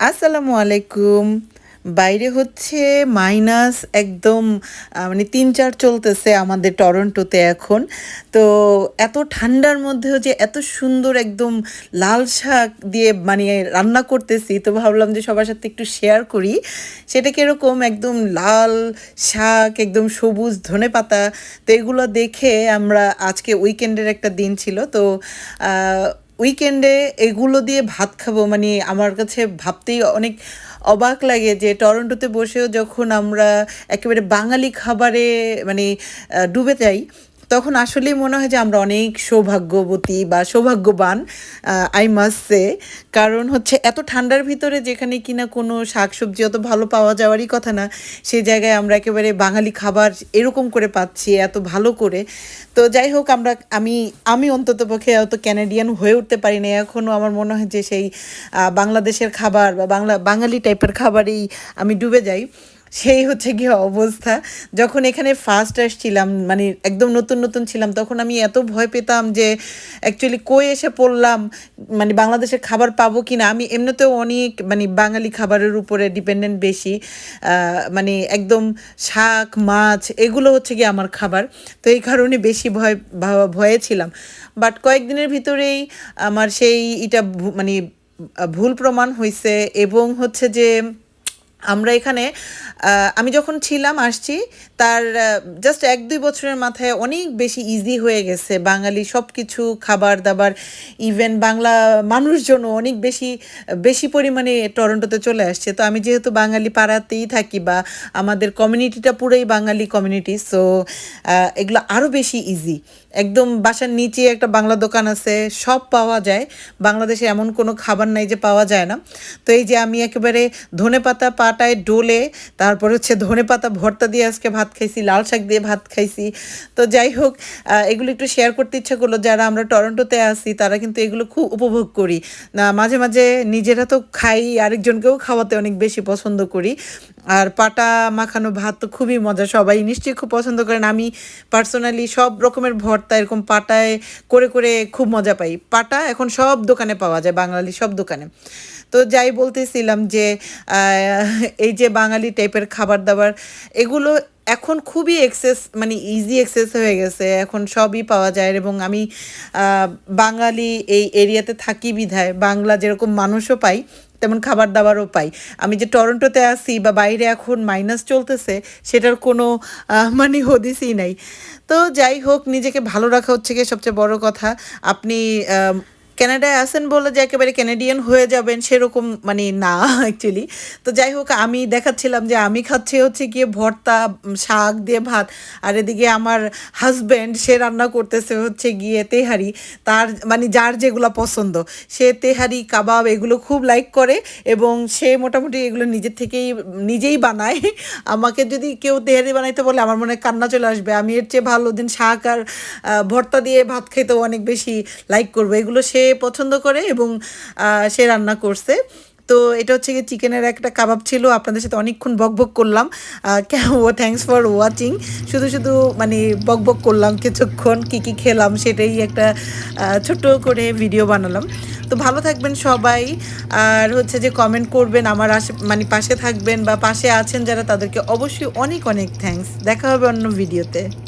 আসসালামু আলাইকুম। বাইরে হচ্ছে মাইনাস একদম মানে তিন চার চলতেছে আমাদের টরন্টোতে এখন। তো এত ঠান্ডার মধ্যেও যে এত সুন্দর একদম লাল শাক দিয়ে মানে রান্না করতেছি, তো ভাবলাম যে সবার সাথে একটু শেয়ার করি। সেটা কীরকম? একদম লাল শাক, একদম সবুজ ধনে পাতা, তো এগুলো দেখে আমরা আজকে উইকেন্ডের একটা দিন ছিল। তো উইকেন্ডে এগুলো দিয়ে ভাত খাব মানে আমার কাছে ভাবতেই অনেক অবাক লাগে যে টরন্টোতে বসেও যখন আমরা একেবারে বাঙালি খাবারে মানে ডুবে যাই তখন আসলেই মনে হয় যে আমরা অনেক সৌভাগ্যবতী বা সৌভাগ্যবান আই মাস্ট সে কারণ হচ্ছে এত ঠান্ডার ভিতরে যেখানে কিনা কোনো শাকসবজি অত ভালো পাওয়া যাওয়ারই কথা না, সেই জায়গায় আমরা একেবারে বাঙালি খাবার এরকম করে পাচ্ছি, এত ভালো করে। তো যাই হোক, আমরা, আমি আমি অন্তত পক্ষে অত ক্যানাডিয়ান হয়ে উঠতে পারি না এখনও আমার মনে হয় যে সেই বাংলাদেশের খাবার বা বাংলা, বাঙালি টাইপের খাবারেই আমি ডুবে যাই। সেই হচ্ছে গিয়ে অবস্থা। যখন এখানে ফার্স্ট আসছিলাম মানে একদম নতুন নতুন ছিলাম, তখন আমি এত ভয় পেতাম যে অ্যাকচুয়ালি কই এসে পড়লাম মানে বাংলাদেশের খাবার পাবো কি না আমি এমনিতেও অনেক মানে বাঙালি খাবারের উপরে ডিপেন্ডেন্ট বেশি। মানে একদম শাক, মাছ, এগুলো হচ্ছে গিয়ে আমার খাবার। তো এই কারণে বেশি ভয়, ভয়ে ছিলাম। বাট কয়েকদিনের ভিতরেই আমার সেই এটা মানে ভুল প্রমাণ হয়েছে এবং হচ্ছে যে আমরা এখানে আমি যখন ছিলাম, আসছি, তার জাস্ট এক দুই বছরের মাথায় অনেক বেশি ইজি হয়ে গেছে। বাঙালি সব কিছু খাবার দাবার ইভেন বাংলা মানুষজনও অনেক বেশি বেশি পরিমাণে টরন্টোতে চলে আসছে। তো আমি যেহেতু বাঙালি পাড়াতেই থাকি বা আমাদের কমিউনিটিটা পুরোই বাঙালি কমিউনিটি সো এগুলো আরও বেশি ইজি একদম বাসার নিচে একটা বাংলা দোকান আছে, সব পাওয়া যায়। বাংলাদেশে এমন কোনো খাবার নাই যে পাওয়া যায় না। তো এই যে আমি একেবারে ধনে পাতা পাটায় ডোলে, তারপর হচ্ছে ধনে পাতা ভর্তা দিয়ে আজকে ভাত খাইছি, লাল শাক দিয়ে ভাত খাইছি। তো যাই হোক এগুলো একটু শেয়ার করতে ইচ্ছা করল। যারা আমরা টরন্টোতে আসি তারা কিন্তু এগুলো খুব উপভোগ করি। না, মাঝে মাঝে নিজেরা তো খাই, আরেকজনকেও খাওয়াতে অনেক বেশি পছন্দ করি। আর পাটা মাখানো ভাত তো খুবই মজা, সবাই নিশ্চয়ই খুব পছন্দ করেন। আমি পার্সোনালি সব রকমের ভর্তা এরকম পাটায় করে করে খুব মজা পাই। পাটা এখন সব দোকানে পাওয়া যায়, বাঙালি সব দোকানে। তো যাই বলতেছিলাম যে এই যে বাঙালি টাইপের খাবার দাবার এগুলো এখন খুবই এক্সেস মানে ইজি এক্সেস হয়ে গেছে। এখন সবই পাওয়া যায় এবং আমি বাঙালি এই এরিয়াতে থাকি বিধায়, বাংলা যেরকম মানুষও পাই, তেমন খাবার দাবারও পাই। আমি যে টরন্টোতে আছি বা বাইরে এখন মাইনাস চলতেছে, সেটার কোনো মানে হদিসই নাই। তো যাই হোক, নিজেকে ভালো রাখা হচ্ছে গিয়ে সবচেয়ে বড় কথা। আপনি ক্যানাডায় আসেন বলে যে একেবারে ক্যানাডিয়ান হয়ে যাবেন, সেরকম মানে না অ্যাকচুয়ালি তো যাই হোক, আমি দেখাচ্ছিলাম যে আমি খাচ্ছি হচ্ছে গিয়ে ভর্তা শাক দিয়ে ভাত, আর এদিকে আমার হাজব্যান্ড সে রান্না করতেছে হচ্ছে গিয়ে তেহারি, তার মানে যার যেগুলো পছন্দ। সে তেহারি, কাবাব এগুলো খুব লাইক করে এবং সে মোটামুটি এগুলো নিজের থেকেই, নিজেই বানায়। আমাকে যদি কেউ তেহারি বানাইতে বলে, আমার মনে কান্না চলে আসবে। আমি এর চেয়ে ভালো দিন শাক আর ভর্তা দিয়ে ভাত খেতেও অনেক বেশি লাইক করব। এগুলো সে পছন্দ করে এবং সে রান্না করছে। তো এটা হচ্ছে গিয়ে চিকেনের একটা কাবাব ছিল, আপনাদের সাথে অনেকক্ষণ বকবক করলাম। ও থ্যাঙ্কস ফর ওয়াচিং শুধু শুধু মানে বকবক করলাম কিছুক্ষণ, কী কী খেলাম সেটাই একটা ছোট্ট করে ভিডিও বানালাম। তো ভালো থাকবেন সবাই। আর হচ্ছে যে কমেন্ট করবেন, আমার আশে মানে পাশে থাকবেন বা পাশে আছেন যারা, তাদেরকে অবশ্যই অনেক অনেক থ্যাঙ্কস দেখা হবে অন্য ভিডিওতে